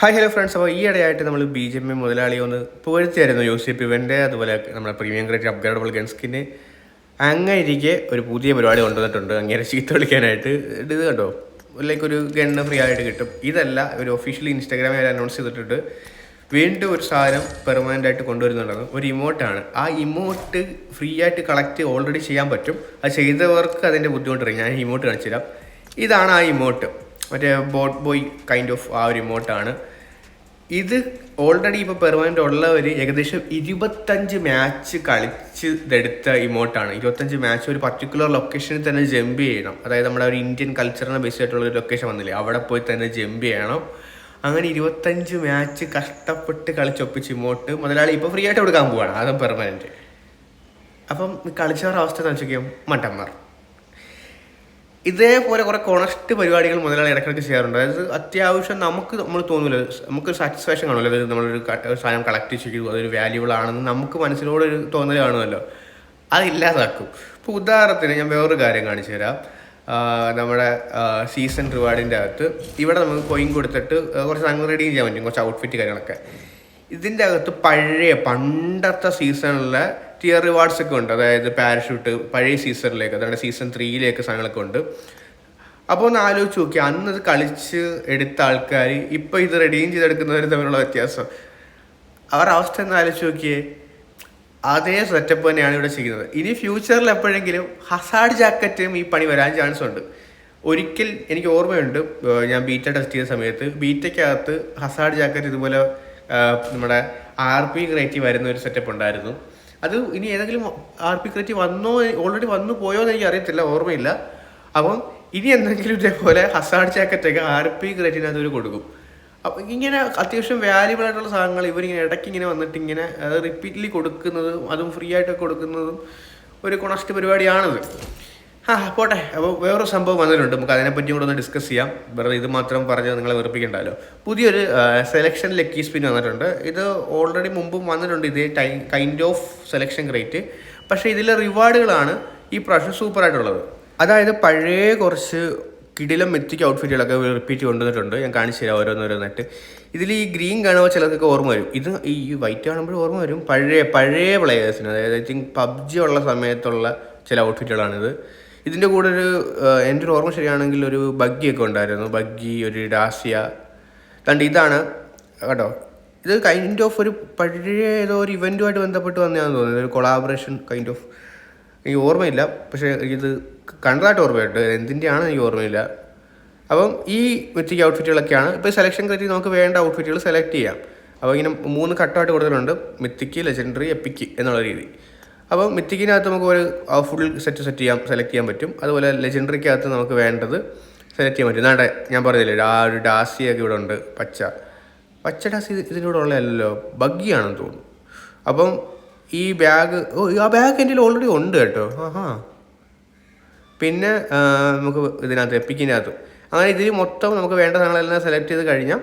Hi hello friends അപ്പോൾ ഈ ഇടയായിട്ട് നമ്മൾ ബി ജെ പി മുതലാളി ഒന്ന് പുകഴ്ത്തിയായിരുന്നു യു സി പി ഇവന്റെ അതുപോലെ നമ്മുടെ പ്രീമിയം ഗ്രേറ്റ് അപ്ഗ്രേഡബിൾ ഗൺസ്കിന് അങ്ങനെ ഒരു പുതിയ പരിപാടി കൊണ്ടുവന്നിട്ടുണ്ട്. അങ്ങനെ ചീത്ത വിളിക്കാനായിട്ട്. ഇത് കണ്ടോ? ലൈക്ക് ഒരു ഗണ്ണ് ഫ്രീ ആയിട്ട് കിട്ടും. ഇതല്ല ഒരു ഒഫീഷ്യലി ഇൻസ്റ്റാഗ്രാമിൽ അനൗൺസ് ചെയ്തിട്ടുണ്ട്. വീണ്ടും ഒരു സാധനം പെർമനന്റ് ആയിട്ട് കൊണ്ടുവരുന്നുണ്ടെന്ന്. ഒരു ഇമോട്ടാണ് ആ ഇമോട്ട് ഫ്രീ ആയിട്ട് കളക്ട് ഓൾറെഡി ചെയ്യാൻ പറ്റും. അത് ചെയ്തവർക്ക് അതിന്റെ ബുദ്ധിമുട്ടറിയാം ഞാൻ ഇമോട്ട് കാണിച്ചു തരാം ഇതാണ് ആ ഇമോട്ട് മറ്റേ ബോട്ട് ബോയ് കൈൻഡ് ഓഫ് ആ ഒരു ഇമോട്ടാണ് ഇത് ഓൾറെഡി ഇപ്പോൾ പെർമനന്റ് ഉള്ളവർ ഏകദേശം ഇരുപത്തഞ്ച് മാച്ച് കളിച്ച് ഇതെടുത്ത ഇമോട്ടാണ് ഇരുപത്തഞ്ച് മാച്ച് ഒരു പർട്ടിക്കുലർ ലൊക്കേഷനിൽ തന്നെ ജമ്പ് ചെയ്യണം. അതായത് നമ്മുടെ ഒരു ഇന്ത്യൻ കൾച്ചറിനെ ബേസ് ആയിട്ടുള്ള ഒരു ലൊക്കേഷൻ വന്നില്ലേ അവിടെ പോയി തന്നെ ജമ്പ് ചെയ്യണം. അങ്ങനെ ഇരുപത്തഞ്ച് മാച്ച് കഷ്ടപ്പെട്ട് കളിച്ചൊപ്പിച്ച് ഇമോട്ട് മുതലാളി ഇപ്പോൾ ഫ്രീ ആയിട്ട് കൊടുക്കാൻ പോവാണ്. അതും പെർമനന്റ് അപ്പം കളിച്ചവരുടെ അവസ്ഥ എന്ന് വെച്ചാൽ മട്ടന്മാർ. ഇതേപോലെ കുറെ കൊണസ്റ്റ് പരിപാടികൾ മുതലാളി ഇടയ്ക്കിടയ്ക്ക് ചെയ്യാറുണ്ട്. അതായത് അത്യാവശ്യം നമുക്ക് നമ്മൾ തോന്നില്ല നമുക്ക് സാറ്റിസ്ഫാക്ഷൻ കാണുമല്ലോ അതായത് നമ്മളൊരു സാധനം കളക്ട് ചെയ്തു അതൊരു വാല്യൂബിൾ ആണെന്ന് നമുക്ക് മനസ്സിലൂടെ ഒരു തോന്നൽ കാണുമല്ലോ. അതില്ലാതാക്കും ഇപ്പോൾ ഉദാഹരണത്തിന് ഞാൻ വേറൊരു കാര്യം കാണിച്ചു തരാം. നമ്മുടെ സീസൺ റിവാർഡിന്റെ അകത്ത് ഇവിടെ നമുക്ക് കോയിൻ കൊടുത്തിട്ട് കുറച്ച് സാധനങ്ങൾ റെഡി ചെയ്യാൻ പറ്റും. കുറച്ച് ഔട്ട്ഫിറ്റ് കാര്യങ്ങളൊക്കെ. ഇതിന്റെ അകത്ത് പഴയ പണ്ടത്തെ സീസണിലെ ടിയർ റിവാർഡ്സ് ഒക്കെ ഉണ്ട്. അതായത് പാരഷൂട്ട് പഴയ സീസണിലേക്ക് അതായത് സീസൺ ത്രീയിലേക്ക് സാധനങ്ങളൊക്കെ ഉണ്ട്. അപ്പോൾ ഒന്ന് ആലോചിച്ച് നോക്കി അന്ന് അത് കളിച്ച് എടുത്ത ആൾക്കാർ ഇപ്പോൾ ഇത് റെഡീം ചെയ്തെടുക്കുന്നവർ തമ്മിലുള്ള വ്യത്യാസം. അവരുടെ അവസ്ഥ ഒന്ന് ആലോചിച്ച് നോക്കിയേ അതേ സെറ്റപ്പ് തന്നെയാണ് ഇവിടെ ചെയ്യുന്നത്. ഇനി ഫ്യൂച്ചറിൽ എപ്പോഴെങ്കിലും ഹസാഡ് ജാക്കറ്റും ഈ പണി വരാൻ ചാൻസ് ഉണ്ട്. ഒരിക്കൽ എനിക്ക് ഓർമ്മയുണ്ട് ഞാൻ ബീറ്റ ടെസ്റ്റ് ചെയ്ത സമയത്ത് ബീറ്റയ്ക്കകത്ത് ഹസാഡ് ജാക്കറ്റ് ഇതുപോലെ നമ്മുടെ ആർ പി ക്രേറ്റി വരുന്ന ഒരു സെറ്റപ്പ് ഉണ്ടായിരുന്നു. അത് ഇനി ഏതെങ്കിലും ആർ പി ക്രേറ്റി വന്നോ ഓൾറെഡി വന്നു പോയോ എന്ന് എനിക്ക് അറിയത്തില്ല ഓർമ്മയില്ല. അപ്പം ഇനി എന്തെങ്കിലും ഇതേപോലെ ഹസാഡ് ചാക്കറ്റൊക്കെ ആർ പി ക്രിറ്റിനകത്ത് ഒരു കൊടുക്കും. അപ്പം ഇങ്ങനെ അത്യാവശ്യം വാല്യുബിൾ ആയിട്ടുള്ള സാധനങ്ങൾ ഇവരിങ്ങനെ ഇടയ്ക്ക് ഇങ്ങനെ വന്നിട്ട് ഇങ്ങനെ അത് റിപ്പീറ്റ്ലി കൊടുക്കുന്നതും അതും ഫ്രീ ആയിട്ടൊക്കെ കൊടുക്കുന്നതും ഒരു കൊണസ്റ്റ് പരിപാടിയാണത്. ആ പോട്ടെ. അപ്പോൾ വേറൊരു സംഭവം വന്നിട്ടുണ്ട്. നമുക്ക് അതിനെപ്പറ്റി കൂടെ ഒന്ന് ഡിസ്കസ് ചെയ്യാം. വെറുതെ ഇത് മാത്രം പറഞ്ഞ് നിങ്ങളെ വെറുപ്പിക്കണ്ടല്ലോ. പുതിയൊരു സെലക്ഷൻ ലക്കി സ്പിൻ വന്നിട്ടുണ്ട്. ഇത് ഓൾറെഡി മുമ്പും വന്നിട്ടുണ്ട് ഇതേ ടൈ കൈൻഡ് ഓഫ് സെലക്ഷൻ ക്രേറ്റ് പക്ഷേ ഇതിലെ റിവാർഡുകളാണ് ഈ പ്രാവശ്യം സൂപ്പറായിട്ടുള്ളത് അതായത് പഴയ കുറച്ച് കിടിലം മെത്തിക്ക് ഔട്ട്ഫിറ്റുകളൊക്കെ റിപ്പീറ്റ് കൊണ്ടുവന്നിട്ടുണ്ട്. ഞാൻ കാണിച്ചു തരാം ഓരോന്നോരോന്നായിട്ട്. ഇതിൽ ഈ ഗ്രീൻ കാണുമ്പോൾ ചിലർക്കൊക്കെ ഓർമ്മ വരും. ഇത് ഈ വൈറ്റ് കാണുമ്പോൾ ഓർമ്മ വരും. പഴയ പഴയ പ്ലെയേഴ്സിന് അതായത് ഐ തിങ്ക് പബ്ജി ഉള്ള സമയത്തുള്ള ചില ഔട്ട്ഫിറ്റുകളാണിത് ഇതിന്റെ കൂടെ ഒരു എന്റെ ഒരു ഓർമ്മ ശരിയാണെങ്കിൽ ഒരു ബഗ്ഗിയൊക്കെ ഉണ്ടായിരുന്നു. ബഗ്ഗി ഒരു ഡാസിയ കണ്ട് ഇതാണ് കേട്ടോ. ഇത് കൈൻഡ് ഓഫ് ഒരു പഴയ ഏതോ ഒരു ഇവന്റുമായിട്ട് ബന്ധപ്പെട്ട് വന്നതാണെന്ന് തോന്നുന്നത് ഒരു കൊളാബറേഷൻ കൈൻഡ് ഓഫ് എനിക്ക് ഓർമ്മയില്ല. പക്ഷേ ഇത് കണ്ടതായിട്ട് ഓർമ്മയുണ്ട്. എന്തിന്റെയാണ് എനിക്ക് ഓർമ്മയില്ല. അപ്പം ഈ മെറ്റിക് ഔട്ട്ഫിറ്റുകളൊക്കെയാണ് ഇപ്പോൾ സെലക്ഷൻ കയറ്റി നമുക്ക് വേണ്ട ഔട്ട്ഫിറ്റുകൾ സെലക്ട് ചെയ്യാം. അപ്പോൾ ഇങ്ങനെ മൂന്ന് കട്ടായിട്ട് കൊടുത്തിട്ടുണ്ട്. മിത്തിക്ക് ലെജൻഡറി എപ്പിക്ക് എന്നുള്ള രീതി. അപ്പം മിത്തിക്കിനകത്ത് നമുക്ക് ഒരു ഫുൾ സെറ്റ് സെറ്റ് ചെയ്യാം സെലക്ട് ചെയ്യാൻ പറ്റും. അതുപോലെ ലെജൻഡറിക്കകത്ത് നമുക്ക് വേണ്ടത് സെലക്ട് ചെയ്യാൻ പറ്റും. നാടെ ഞാൻ പറഞ്ഞില്ലേ ആ ഒരു ഡാസിയൊക്കെ ഇവിടെ ഉണ്ട് പച്ച. പച്ച ഡാസി ഇതിലൂടെ ഉള്ളതല്ലോ ബഗ്ഗിയാണെന്ന് തോന്നുന്നു. അപ്പം ഈ ബാഗ് ഓ ആ ബാഗ് എന്റെ ഓൾറെഡി ഉണ്ട് കേട്ടോ. ആഹാ. പിന്നെ നമുക്ക് ഇതിനകത്ത് എപ്പിക്കിനകത്ത് അങ്ങനെ ഇതിൽ മൊത്തം നമുക്ക് വേണ്ട സാധനങ്ങളെല്ലാം സെലക്ട് ചെയ്ത് കഴിഞ്ഞാൽ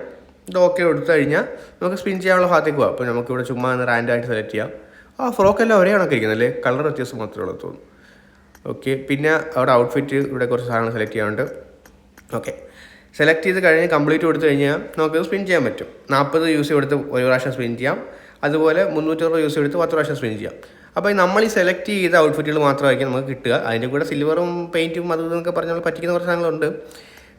ഇത് ഓക്കെ കൊടുത്തു കഴിഞ്ഞാൽ നമുക്ക് സ്പിൻ ചെയ്യാനുള്ള ഭാഗത്തേക്ക് പോകാം അപ്പോൾ നമുക്കിവിടെ ചുമ്മാ റാൻഡായിട്ട് സെലക്ട് ചെയ്യാം. ആ ഫ്രോക്ക് എല്ലാം ഒരേ കണക്ക് ഇരിക്കുന്നത് അല്ലേ? കളർ വ്യത്യാസം മാത്രമേ ഉള്ളൂ തോന്നുന്നു. ഓക്കെ പിന്നെ അവിടെ ഔട്ട്ഫിറ്റ് ഇവിടെ കുറച്ച് സാധനങ്ങൾ സെലക്ട് ചെയ്യാനുണ്ട്. ഓക്കെ സെലക്ട് ചെയ്ത് കഴിഞ്ഞ് കംപ്ലീറ്റ് കൊടുത്തു കഴിഞ്ഞാൽ നമുക്ക് സ്പിൻ ചെയ്യാൻ പറ്റും. നാൽപ്പത് യൂസ് കൊടുത്ത് ഒരു പ്രാവശ്യം സ്പിൻ ചെയ്യാം. അതുപോലെ മുന്നൂറ്ററുപത് യൂസ് എടുത്ത് പത്ത് പ്രാവശ്യം സ്പിൻ ചെയ്യാം. അപ്പോൾ നമ്മൾ ഈ സെലക്ട് ചെയ്ത ഔട്ട്ഫിറ്റുകൾ മാത്രമായിരിക്കും നമുക്ക് കിട്ടുക. അതിന്റെ കൂടെ സിൽവറും പെയിന്റും അതും എന്നൊക്കെ പറഞ്ഞാൽ പറ്റിക്കുന്ന കുറച്ച് സാധനങ്ങളുണ്ട്.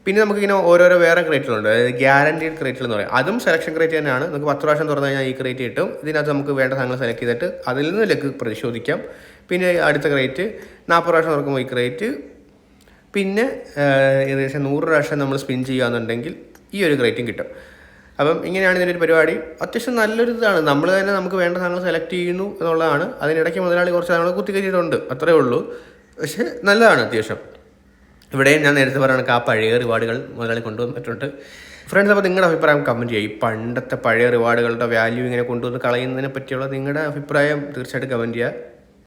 പിന്നെ നമുക്കിങ്ങനെ ഓരോരോ വേറെ ക്രേറ്റുകളുണ്ട് അതായത് ഗ്യാരണ്ടീഡ് ക്രേറ്റുകൾ എന്ന് പറയും. അതും സെലക്ഷൻ ക്രേറ്റ് തന്നെയാണ്. നമുക്ക് പത്ത് പ്രാവശ്യം തുറന്നു കഴിഞ്ഞാൽ ഈ ക്രേറ്റ് കിട്ടും. ഇതിനകത്ത് നമുക്ക് വേണ്ട സാധനങ്ങൾ സെലക്ട് ചെയ്തിട്ട് അതിൽ നിന്ന് ലക്ക് പരിശോധിക്കാം പിന്നെ അടുത്ത ക്രേറ്റ് നാൽപ്പത് പ്രാവശ്യം തുറക്കുമ്പോൾ ഈ ക്രേറ്റ് പിന്നെ ഏകദേശം നൂറ് പ്രാവശ്യം നമ്മൾ സ്പിൻ ചെയ്യുകയാണെന്നുണ്ടെങ്കിൽ ഈ ഒരു ക്രേറ്റും കിട്ടും. അപ്പം ഇങ്ങനെയാണ് ഇതിന്റെ ഒരു പരിപാടി. അത്യാവശ്യം നല്ലൊരു ഇതാണ്. നമ്മൾ തന്നെ നമുക്ക് വേണ്ട സാധനങ്ങൾ സെലക്ട് ചെയ്യുന്നു എന്നുള്ളതാണ്. അതിനിടയ്ക്ക് മുതലാളി കുറച്ച് സാധനങ്ങൾ കുത്തിക്കയറ്റിയിട്ടുണ്ട് അത്രേ ഉള്ളൂ. പക്ഷേ നല്ലതാണ് അത്യാവശ്യം. ഇവിടെയും ഞാൻ നേരത്തെ പറയുകയാണെങ്കിൽ ആ പഴയ റിവാർഡുകൾ മുതലാളി കൊണ്ടുവന്നിട്ടുണ്ട് ഫ്രണ്ട്സ് അപ്പോൾ നിങ്ങളുടെ അഭിപ്രായം കമന്റ് ചെയ്യും. ഈ പണ്ടത്തെ പഴയ റിവാർഡുകളുടെ വാല്യൂ ഇങ്ങനെ കൊണ്ടുവന്ന് കളയുന്നതിനെ പറ്റിയുള്ള നിങ്ങളുടെ അഭിപ്രായം തീർച്ചയായിട്ടും കമന്റ് ചെയ്യുക.